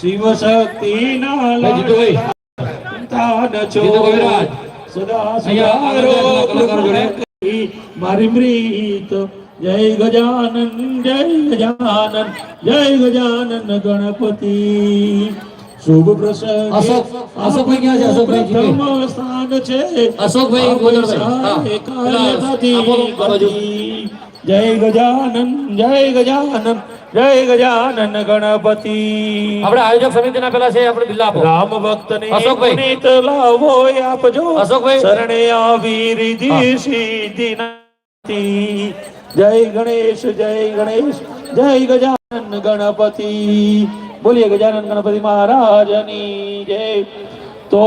શિવ શક્તિ ના ભાઈ જીતુભાઈ. તાન છો જીતુ કવિરાજ. સદા અહીંયા આગળ સદારો કલાકારો જોડે. મારી મ્રીત જય ગજાનન જય ગજાનન જય ગજાનન ગણપતિ શુભ પ્રસંગ અશોક- અશોકભાઈ ક્યાં છે? અશોકભાઈ પ્રથમ સ્થાન છે અશોકભાઈ ગોદરભાઈ. હા. સહાય જય ગજાનન જય ગજાનન જય ગજાનન ગણપતિ. આપણે આયોજક સમિતિના પેલા છે આપણે બિલ્લા આપો. રામ ભક્ત ને પુનિત લાવો આપજો. અશોકભાઈ. શરણે આવી રીધી નાથી. જય ગણેશ જય ગણેશ જય ગજાનન ગણપતિ. બોલીએ ગજાનન ગણપતિ મહારાજની જય. તો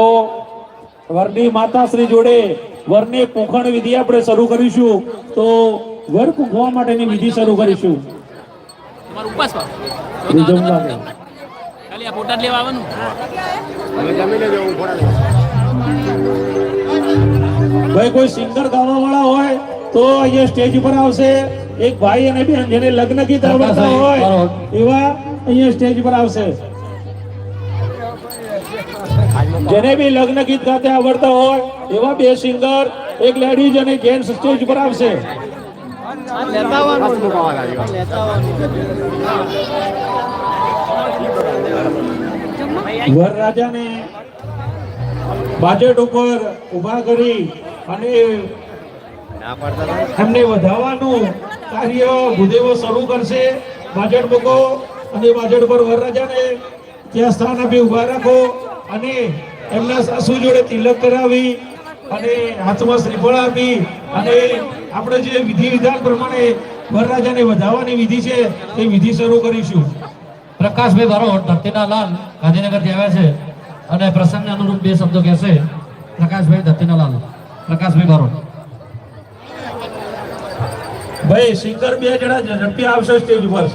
વરની માતાશ્રી જોડે વરની પૂખણ વિધિ આપણે શરૂ કરીશું. તો વર પૂખવા માટેની વિધિ શરૂ કરીશું. તમારું ઉપવાસમાં ખાલી આ ફોટા લેવા આવવાનું? ભાઈ કોઈ સિંગર ગાવા વાળા હોય તો અહીંયા સ્ટેજ ઉપર આવશે. એક ભાઈ અને બેન જેને લગ્ન ગીત આવડતા હોય એવા અહીંયા સ્ટેજ ઉપર આવશે. જેને બી લગ્ન ગીત ગાતે આવડતા હોય એવા બે સિંગર એક લેડીઝ અને જેન્ટ્સ સ્ટેજ ઉપર આવશે. વરરાજાને બાજેટ ઉપર ઊભા કરી અને એમને વધાવવાનું કાર્ય ભૂદેવો શરૂ કરશે. બાજેટ મૂકો અને બાજેટ પર વરરાજાને ત્યાં સ્થાન આપી ઊભા રાખો અને એમના સાસુ જોડે તિલક કરાવી અને હાથમાં શ્રીફળ આપી અને આપણે જે વિધિ વિધાન પ્રમાણે વરરાજાને વધાવવાની વિધિ છે તે વિધિ શરૂ કરીશું. પ્રકાશભાઈ બારોટ ધરતીના લાલ ગાંધીનગરથી આવ્યા છે અને પ્રસંગને અનુરૂપ બે શબ્દો કહેશે. પ્રકાશભાઈ ધરતીના લાલ. પ્રકાશભાઈ બારોટ ભાઈ સિંગર બે જણા ઝડપી આવશે સ્ટેજ ઉપર.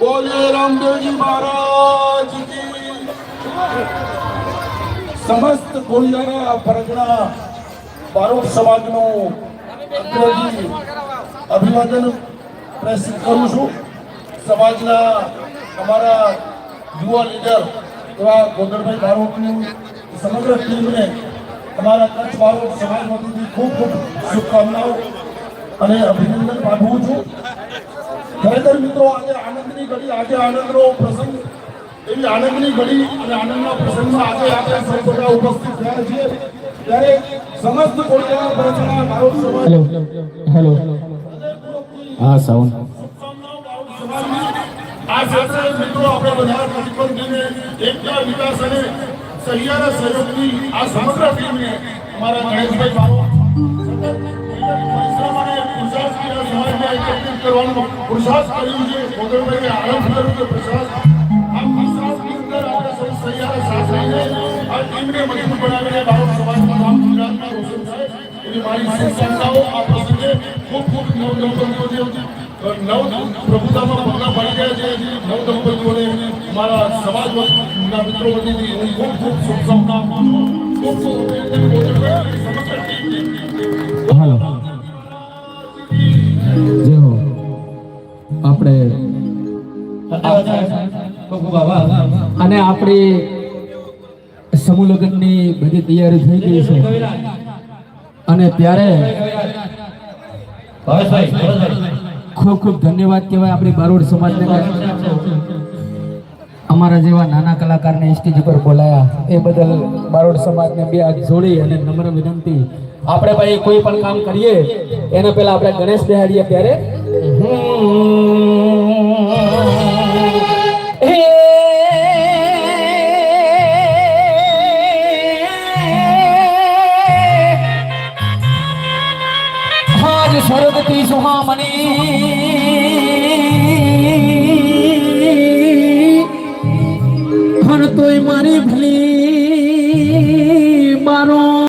બોલે રામદેવજી મહારાજ સમસ્ત કોળિયાના પરગણા બારોટ સમાજનું અભિવાદન પ્રેસિત કરું છું. સમાજના અમારા યુવા લીડર એવા ગોંદરભાઈ બારોટની સમગ્ર ટીમને અમારા કચ્છ બારોટ સમાજ ખૂબ ખૂબ શુભકામનાઓ અને અભિનંદન પાઠવું છું. ખરેખર મિત્રો, આજે આનંદની ઘડી, આજે આનંદનો પ્રસંગ, એવી આનંદની ઘડી અને આનંદના પ્રસંગમાં આજે આપણે સૌ બધા ઉપસ્થિત થયા છીએ. ત્યારે સમસ્ત કોઈ પ્રજના મારો સમાજ હેલો હા સાઉન્ડ આ સાથે મિત્રો આપણે બધા કટિબંધીને એકતા વિકાસ અને સહિયારા સહયોગની આ સમગ્ર ટીમને અમારા ગણેશભાઈ બાબા પુરુષાર્થ કર્યું છે આરંભ કર્યું છે. પુરુષાર્થ હો. આપણે અને આપણી સમૂહ લગ્નની બધી તૈયારી થઈ ગઈ છે. અને ત્યારે ખૂબ ખૂબ ધન્યવાદ કહેવાય આપણી બારોડ સમાજને. અમારા જેવા નાના કલાકારને સ્ટેજ ઉપર બોલાયા. એ બદલ બારોડ સમાજને બે હાથ જોડી અને નમ્ર વિનંતી. આપણે ભાઈ કોઈ પણ કામ કરીએ એના પહેલા આપણે ગણેશ બેહાડીએ ત્યારે હે สุหามณี